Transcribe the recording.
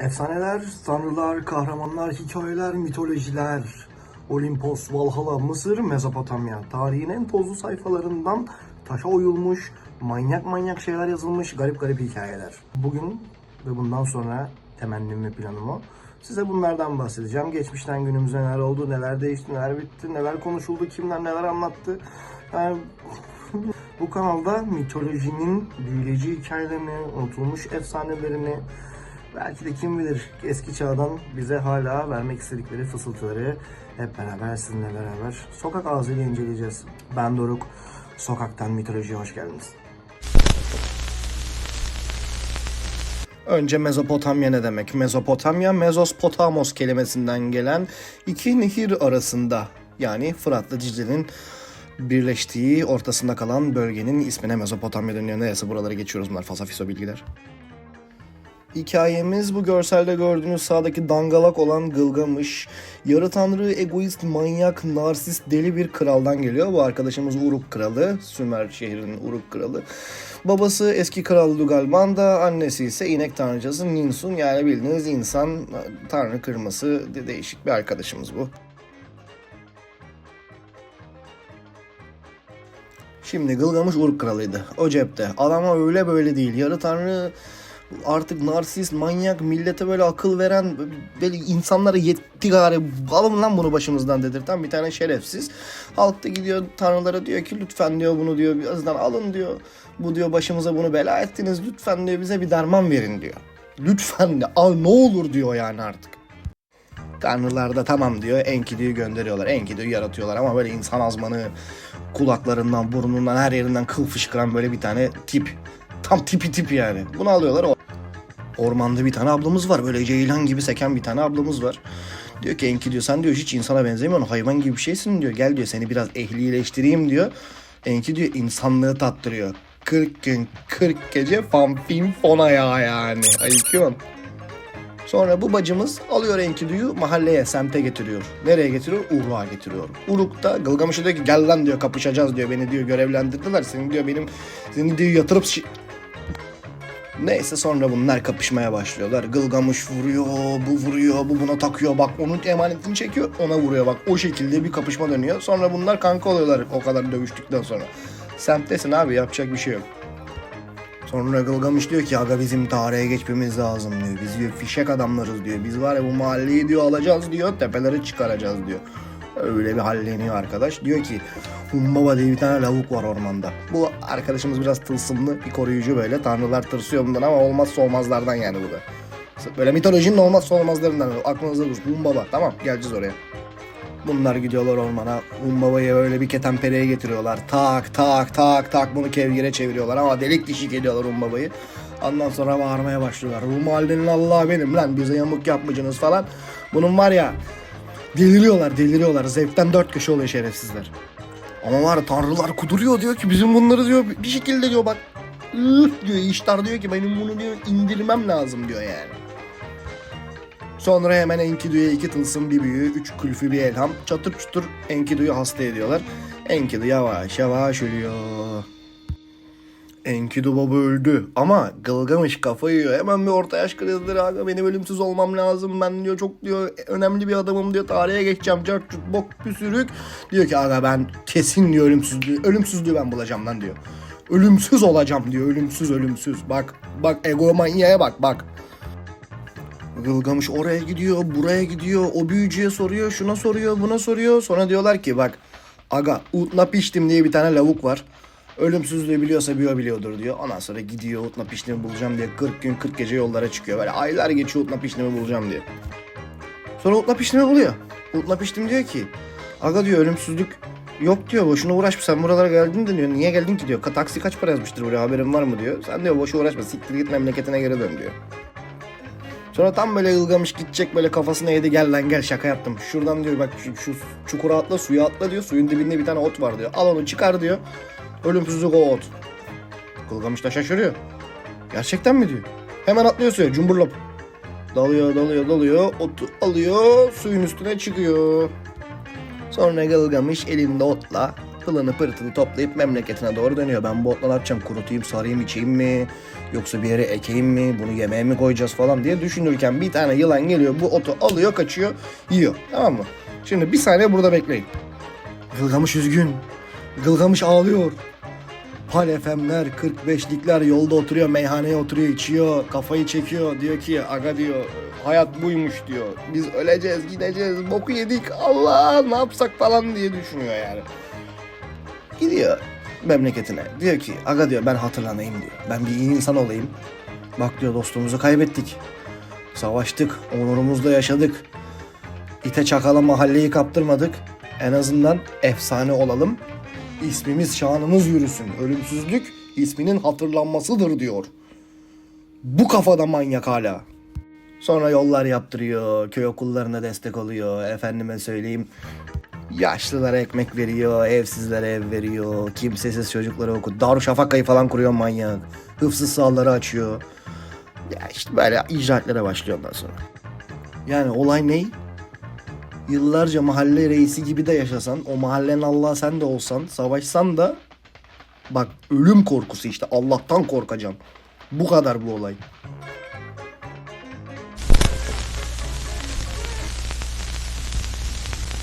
Efsaneler, tanrılar, kahramanlar, hikayeler, mitolojiler. Olimpos, Valhalla, Mısır, Mezopotamya. Tarihin en tozlu sayfalarından taşa oyulmuş, manyak manyak şeyler yazılmış, garip garip hikayeler. Bugün ve bundan sonra temennim ve planım o. Size bunlardan bahsedeceğim. Geçmişten günümüze neler oldu, neler değişti, neler bitti, neler konuşuldu, kimler neler anlattı. Yani bu kanalda mitolojinin büyüleyici hikayelerini, unutulmuş efsanelerini, belki de kim bilir eski çağdan bize hala vermek istedikleri fısıltıları hep beraber sizinle beraber sokak ağzıyla inceleyeceğiz. Ben Doruk, Sokaktan Mitoloji'ye hoş geldiniz. Önce Mezopotamya ne demek? Mezopotamya, Mezospotamos kelimesinden gelen iki nehir arasında yani Fırat'la Dicle'nin birleştiği ortasında kalan bölgenin ismine Mezopotamya deniyor. Neyse buraları geçiyoruz bunlar fasafiso bilgiler. Hikayemiz bu görselde gördüğünüz sağdaki dangalak olan Gılgamış. Yarı tanrı, egoist, manyak, narsist, deli bir kraldan geliyor. Bu arkadaşımız Uruk kralı, Sümer şehrinin Uruk kralı. Babası eski kral Lugalbanda, annesi ise inek tanrıcası Ninsun. Yani bildiğiniz insan, tanrı kırması de- değişik bir arkadaşımız bu. Şimdi Gılgamış Uruk kralıydı. O cepte. Adama öyle böyle değil. Yarı tanrı artık narsist, manyak, millete böyle akıl veren, böyle insanlara yetti gari alın lan bunu başımızdan dedirten bir tane şerefsiz. Halk da gidiyor tanrılara diyor ki lütfen diyor bunu diyor birazdan alın diyor. Bu diyor başımıza bunu bela ettiniz lütfen diyor bize bir derman verin diyor. Lütfen de al ne olur diyor yani artık. Tanrılar da tamam diyor Enkidu'yu gönderiyorlar. Enkidu'yu yaratıyorlar ama böyle insan azmanı kulaklarından, burnundan, her yerinden kıl fışkıran böyle bir tane tip. Tam tipi tip yani. Bunu alıyorlar. Ormanda bir tane ablamız var. Böyle ceylan gibi seken bir tane ablamız var. Diyor ki Enki diyor sen diyor hiç insana benzemiyorsun. Hayvan gibi bir şeysin diyor. Gel diyor seni biraz ehlileştireyim diyor. Enki diyor insanlığı tattırıyor. 40 gün 40 gece fanfin fona ya yani. Ayıkıyorum. Sonra bu bacımız alıyor Enkidu'yu mahalleye, semte getiriyor. Nereye getiriyor? Uruk'a getiriyor. Uruk'ta Gılgamış'a diyor ki gel lan diyor kapışacağız diyor. Beni diyor görevlendirdiler. Seni diyor benim seni diyor yatırıp Neyse sonra bunlar kapışmaya başlıyorlar. Gılgamış vuruyor, bu vuruyor, bu buna takıyor. Bak onun emanetini çekiyor, ona vuruyor. Bak o şekilde bir kapışma dönüyor. Sonra bunlar kanka oluyorlar o kadar dövüştükten sonra. Semttesin abi yapacak bir şey yok. Sonra Gılgamış diyor ki aga bizim tarihe geçmemiz lazım diyor. Biz diyor fişek adamlarız diyor. Biz var ya bu mahalleyi diyor alacağız diyor. Tepeleri çıkaracağız diyor. Öyle bir halleniyor arkadaş. Diyor ki Humbaba diye bir tane lavuk var ormanda. Bu arkadaşımız biraz tılsımlı bir koruyucu böyle. Tanrılar tırsıyor bundan ama olmazsa olmazlardan yani bu da. Böyle mitolojinin olmazsa olmazlarından. Aklınızda dursun. Humbaba tamam geleceğiz oraya. Bunlar gidiyorlar ormana. Umbaba'yı böyle bir ketenpereye getiriyorlar. Tak tak tak tak bunu kevgire çeviriyorlar ama delik dişik ediyorlar Umbaba'yı. Ondan sonra bağırmaya başlıyorlar. Bu mahallenin Allah'ı benim lan bize yamuk yapmayacaksınız falan. Bunun var ya deliriyorlar deliriyorlar. Zevkten dört köşe oluyor şerefsizler. Ama var tanrılar kuduruyor diyor ki bizim bunları diyor bir şekilde diyor bak "Üf" diyor iştar diyor ki benim bunu diyor indirmem lazım diyor yani. Sonra hemen Enkidu'ya iki tılsım bir büyü, üç külfü bir elham. Çatır çutur Enkidu'yu hasta ediyorlar. Enkidu yavaş yavaş ölüyor. Enkidu baba öldü ama Gılgamış kafayı yiyor. Hemen bir orta yaş krizidir aga benim ölümsüz olmam lazım. Ben diyor çok diyor önemli bir adamım diyor tarihe geçeceğim. Cart curt bok püsürük. Diyor ki aga ben kesin diyor ölümsüzlüğü. Ölümsüzlüğü ben bulacağım lan diyor. Ölümsüz olacağım diyor. Ölümsüz ölümsüz. Bak bak egomanyaya bak bak. Gılgamış oraya gidiyor, buraya gidiyor, o büyücüye soruyor, şuna soruyor, buna soruyor. Sonra diyorlar ki bak aga Utna Piştim diye bir tane lavuk var. Ölümsüzlüğü biliyorsa biyo biliyordur diyor. Ondan sonra gidiyor Utna Piştim'i bulacağım diye 40 gün 40 gece yollara çıkıyor. Böyle aylar geçiyor Utna Piştim'i bulacağım diye. Sonra Utna Piştim'i buluyor. Utna Piştim diyor ki aga diyor ölümsüzlük yok diyor boşuna uğraşma sen buralara geldin de diyor. Niye geldin ki diyor. Taksi kaç para yazmıştır buraya haberin var mı diyor. Sen diyor boşu uğraşma siktir git memleketine geri dön diyor. Sonra tam böyle ılgamış gidecek böyle kafasına yedi gel lan gel şaka yaptım. Şuradan diyor bak şu, şu çukura atla suya atla diyor. Suyun dibinde bir tane ot var diyor. Al onu çıkar diyor. Ölümsüzlük o ot. Kılgamış da şaşırıyor. Gerçekten mi diyor. Hemen atlıyor suya cumburlop. Dalıyor dalıyor dalıyor. Otu alıyor suyun üstüne çıkıyor. Sonra Gılgamış elinde otla pılını pırtını toplayıp memleketine doğru dönüyor. Ben bu otla ne yapacağım? Kurutayım, sarayım, içeyim mi? Yoksa bir yere ekeyim mi? Bunu yemeğe mi koyacağız falan diye düşünürken bir tane yılan geliyor. Bu otu alıyor, kaçıyor, yiyor. Tamam mı? Şimdi bir saniye burada bekleyin. Gılgamış üzgün. Gılgamış ağlıyor. Palefemler, 45'likler yolda oturuyor, meyhaneye oturuyor, içiyor, kafayı çekiyor. Diyor ki aga diyor, hayat buymuş diyor. Biz öleceğiz, gideceğiz, boku yedik, Allah ne yapsak falan diye düşünüyor yani. Gidiyor memleketine. Diyor ki aga diyor ben hatırlanayım diyor. Ben bir iyi insan olayım. Bak diyor dostumuzu kaybettik. Savaştık, onurumuzda yaşadık. İte çakala mahalleyi kaptırmadık. En azından efsane olalım. İsmimiz şanımız yürüsün. Ölümsüzlük isminin hatırlanmasıdır diyor. Bu kafada manyak hala. Sonra yollar yaptırıyor, köy okullarına destek oluyor, efendime söyleyeyim. Yaşlılara ekmek veriyor, evsizlere ev veriyor, kimsesiz çocuklara okul. Darüşşafaka'yı falan kuruyor manyak. Hıfsız sahaları açıyor. Ya işte böyle icraatlere başlıyor ondan sonra. Yani olay ne? Yıllarca mahalle reisi gibi de yaşasan, o mahallenin Allah'ı sen de olsan, savaşsan da bak ölüm korkusu işte Allah'tan korkacaksın. Bu kadar bu olay.